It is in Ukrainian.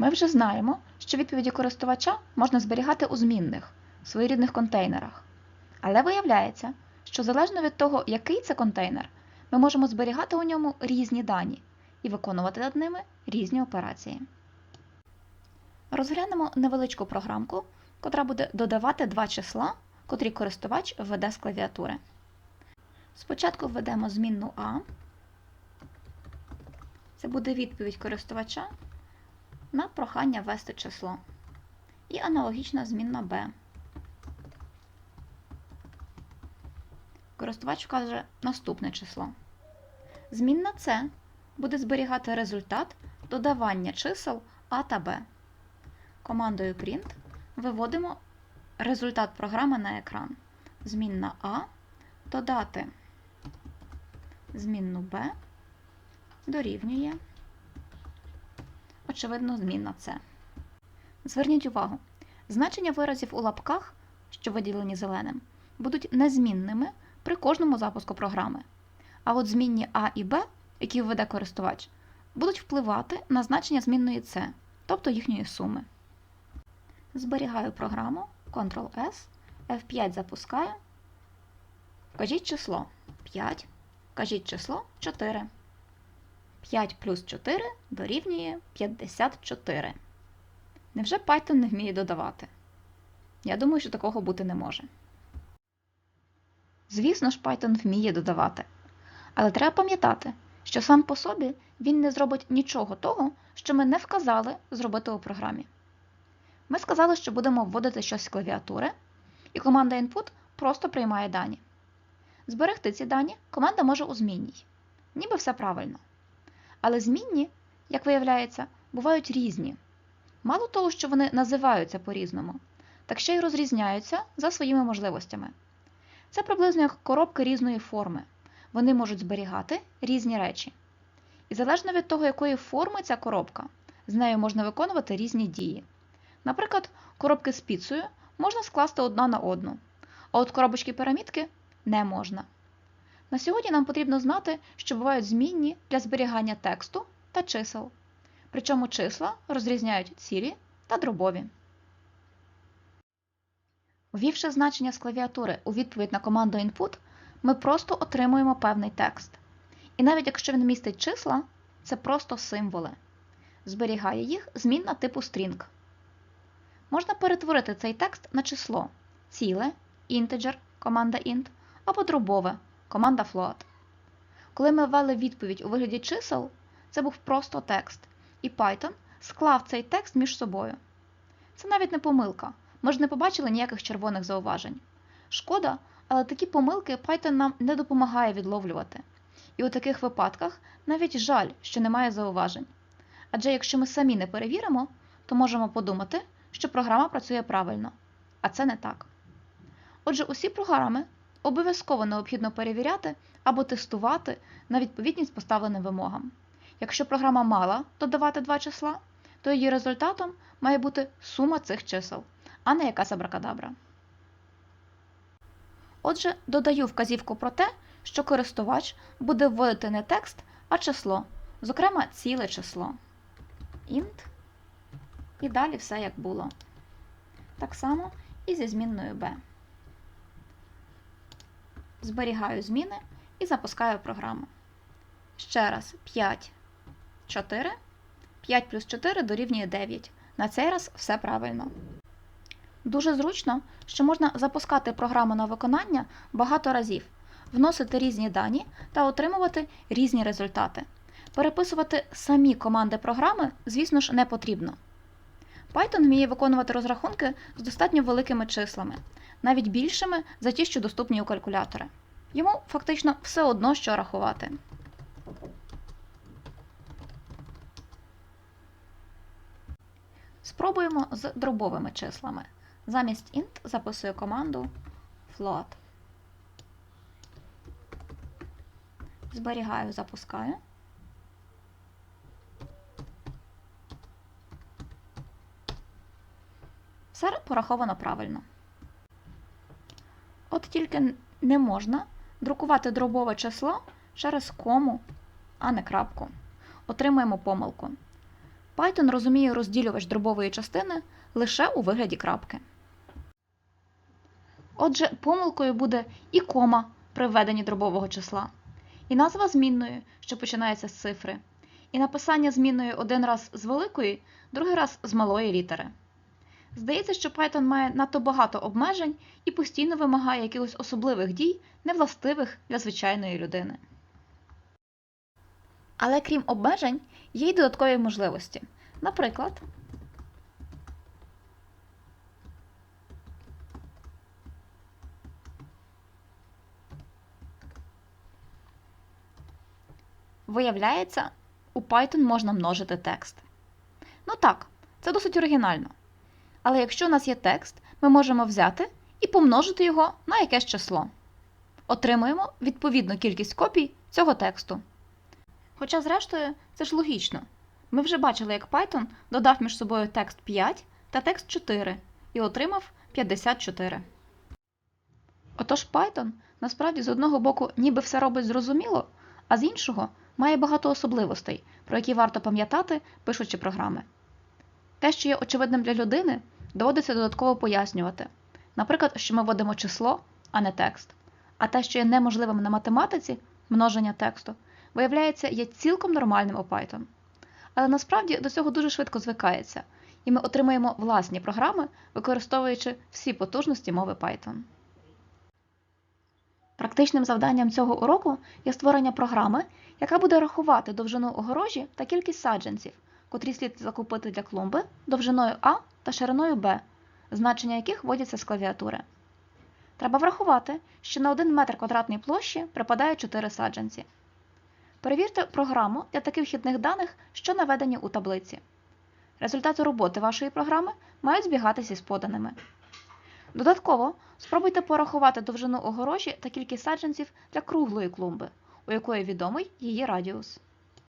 Ми вже знаємо, що відповіді користувача можна зберігати у змінних, своєрідних контейнерах. Але виявляється, що залежно від того, який це контейнер, ми можемо зберігати у ньому різні дані і виконувати над ними різні операції. Розглянемо невеличку програмку, котра буде додавати два числа, котрі користувач введе з клавіатури. Спочатку введемо змінну А. Це буде відповідь користувача на прохання ввести число. І аналогічна змінна Б. Користувач вкаже наступне число. Змінна С буде зберігати результат додавання чисел А та Б. Командою print виводимо результат програми на екран. Змінна А додати змінну Б дорівнює, очевидно, змінна С. Зверніть увагу, значення виразів у лапках, що виділені зеленим, будуть незмінними при кожному запуску програми. А от змінні А і Б, які введе користувач, будуть впливати на значення змінної С, тобто їхньої суми. Зберігаю програму Ctrl-S, F5 запускаю. Вкажіть число 5, вкажіть число 4. 5 плюс 4 дорівнює 54. Невже Python не вміє додавати? Я думаю, що такого бути не може. Звісно ж, Python вміє додавати. Але треба пам'ятати, що сам по собі він не зробить нічого того, що ми не вказали зробити у програмі. Ми сказали, що будемо вводити щось з клавіатури, і команда input просто приймає дані. Зберегти ці дані команда може у змінній. Ніби все правильно. Але змінні, як виявляється, бувають різні. Мало того, що вони називаються по-різному, так ще й розрізняються за своїми можливостями. Це приблизно як коробки різної форми. Вони можуть зберігати різні речі. І залежно від того, якої форми ця коробка, з нею можна виконувати різні дії. Наприклад, коробки з піцею можна скласти одна на одну, а от коробочки пірамідки не можна. На сьогодні нам потрібно знати, що бувають змінні для зберігання тексту та чисел. Причому числа розрізняють цілі та дробові. Ввівши значення з клавіатури у відповідь на команду input, ми просто отримуємо певний текст. І навіть якщо він містить числа, це просто символи. Зберігає їх змінна типу string. Можна перетворити цей текст на число ціле, integer, команда int, або дробове, команда float. Коли ми ввели відповідь у вигляді чисел, це був просто текст, і Python склав цей текст між собою. Це навіть не помилка. Ми ж не побачили ніяких червоних зауважень. Шкода, але такі помилки Python нам не допомагає відловлювати. І у таких випадках навіть жаль, що немає зауважень. Адже якщо ми самі не перевіримо, то можемо подумати, що програма працює правильно. А це не так. Отже, усі програми обов'язково необхідно перевіряти або тестувати на відповідність поставленим вимогам. Якщо програма мала додавати два числа, то її результатом має бути сума цих чисел, а не якась абракадабра. Отже, додаю вказівку про те, що користувач буде вводити не текст, а число, зокрема ціле число. int і далі все як було. Так само і зі змінною b. Зберігаю зміни і запускаю програму. Ще раз 5, 4. 5 плюс 4 дорівнює 9. На цей раз все правильно. Дуже зручно, що можна запускати програму на виконання багато разів, вносити різні дані та отримувати різні результати. Переписувати самі команди програми, звісно ж, не потрібно. Python вміє виконувати розрахунки з достатньо великими числами, навіть більшими за ті, що доступні у калькулятори. Йому фактично все одно, що рахувати. Спробуємо з дробовими числами. Замість int записую команду float. Зберігаю, запускаю. Все пораховано правильно. От тільки не можна друкувати дробове число через кому, а не крапку. Отримуємо помилку. Python розуміє розділювач дробової частини лише у вигляді крапки. Отже, помилкою буде і кома при введенні дробового числа, і назва змінної, що починається з цифри, і написання змінної один раз з великої, другий раз з малої літери. Здається, що Python має надто багато обмежень і постійно вимагає якихось особливих дій, невластивих для звичайної людини. Але крім обмежень, є й додаткові можливості. Наприклад, виявляється, у Python можна множити текст. Ну так, це досить оригінально. Але якщо у нас є текст, ми можемо взяти і помножити його на якесь число. Отримуємо відповідну кількість копій цього тексту. Хоча, зрештою, це ж логічно. Ми вже бачили, як Python додав між собою текст 5 та текст 4 і отримав 54. Отож Python насправді з одного боку ніби все робить зрозуміло, а з іншого має багато особливостей, про які варто пам'ятати, пишучи програми. Те, що є очевидним для людини, доводиться додатково пояснювати. Наприклад, що ми вводимо число, а не текст. А те, що є неможливим на математиці, множення тексту, виявляється, є цілком нормальним у Python. Але насправді до цього дуже швидко звикається, і ми отримуємо власні програми, використовуючи всі потужності мови Python. Практичним завданням цього уроку є створення програми, яка буде рахувати довжину огорожі та кількість саджанців, котрі слід закупити для клумби довжиною А та шириною Б, значення яких вводяться з клавіатури. Треба врахувати, що на 1 метр квадратної площі припадає 4 саджанці. Перевірте програму для таких вхідних даних, що наведені у таблиці. Результати роботи вашої програми мають збігатися з поданими. Додатково спробуйте порахувати довжину огорожі та кількість саджанців для круглої клумби, у якої відомий її радіус.